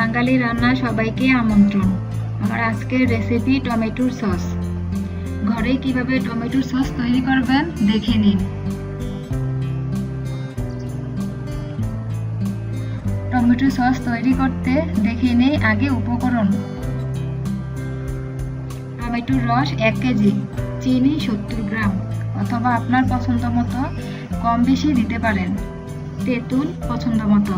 বাঙালি রান্না সবাইকে আমন্ত্রণ। আমার আজকের রেসিপি টমেটোর সস ঘরে কীভাবে টমেটোর সস তৈরি করবেন দেখে নিন। টমেটো সস তৈরি করতে দেখে নেই আগে উপকরণ। টমেটোর রস এক কেজি, চিনি সত্তর গ্রাম অথবা আপনার পছন্দ মতো কম বেশি দিতে পারেন। তেঁতুল পছন্দ মতো।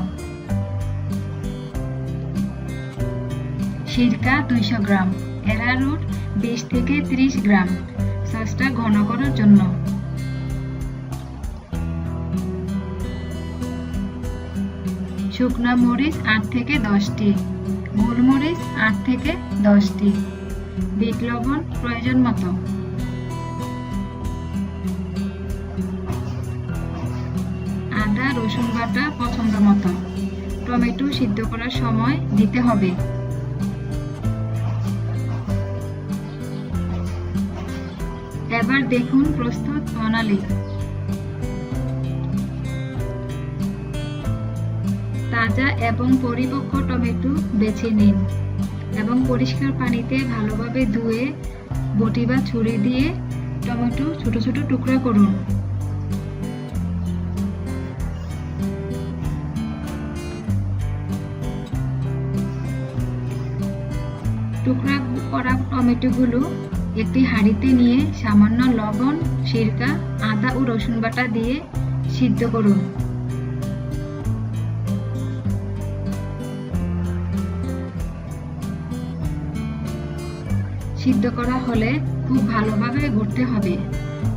সিরকা দুইশো গ্রাম এরারুট বিশ থেকে ত্রিশ গ্রাম। সসটা ঘন করার জন্য। শুকনা মরিচ আট থেকে দশটি গোলমরিচ আট থেকে দশটি। বিট লবণ প্রয়োজন মতো। আদা, রসুন বাটা পছন্দ মতো। টমেটো সিদ্ধ করার সময় দিতে হবে। এবার দেখুন প্রস্তুত প্রণালী। তাজা এবং পরিপক্ক টমেটো বেছে নিন এবং পরিষ্কার পানিতে ভালোভাবে ধুয়ে, বটি বা ছুরি দিয়ে টমেটো ছোট ছোট টুকরা করুন। টুকরা করা টমেটোগুলো একটি হাঁড়িতে নিয়ে সামান্য লবণ সিরকা আদা ও রসুন বাটা দিয়ে সিদ্ধ করুন। সিদ্ধ করা হলে খুব ভালোভাবে ঘুরতে হবে।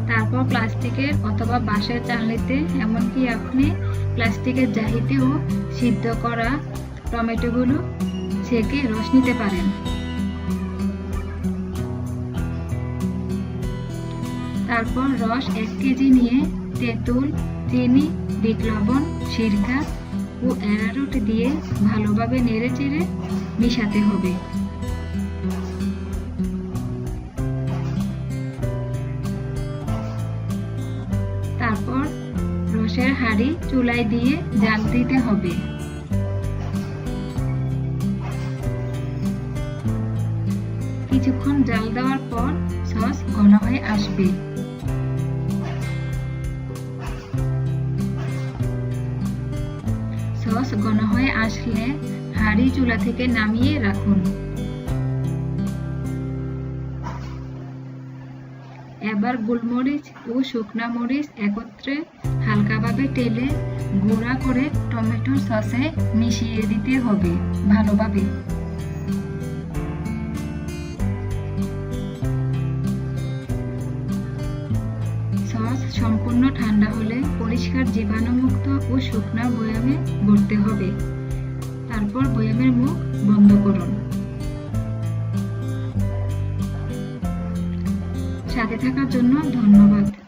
তারপর প্লাস্টিকের অথবা বাঁশের চালনিতে, এমনকি আপনি প্লাস্টিকের জাহিতেও সিদ্ধ করা টমেটোগুলো ছেঁকে রস নিতে পারেন। তারপর রস এক কেজি নিয়ে তেঁতুল, চিনি, বিট লবণ, সিরকা ও অ্যারারুট দিয়ে ভালোভাবে নেড়ে চেড়ে মিশাতে হবে। তারপর রসের হাঁড়ি চুলায় দিয়ে জাল দিতে হবে। কিছুক্ষণ জাল দেওয়ার পর সস ঘন হয়ে আসবে। সস ঘন হয়ে আসলে হাঁড়ি চুলা থেকে নামিয়ে রাখুন। এবার গোলমরিচ ও শুকনা মরিচ একত্রে হালকাভাবে তেলে গুঁড়া করে টমেটোর সসে মিশিয়ে দিতে হবে ভালোভাবে। সস সম্পূর্ণ ঠান্ডা হলে পরিষ্কার জীবাণুমুক্ত ও শুকনা বয়ামে ভরতে হবে। তারপর বয়ামের মুখ বন্ধ করুন। সাথে থাকার জন্য ধন্যবাদ।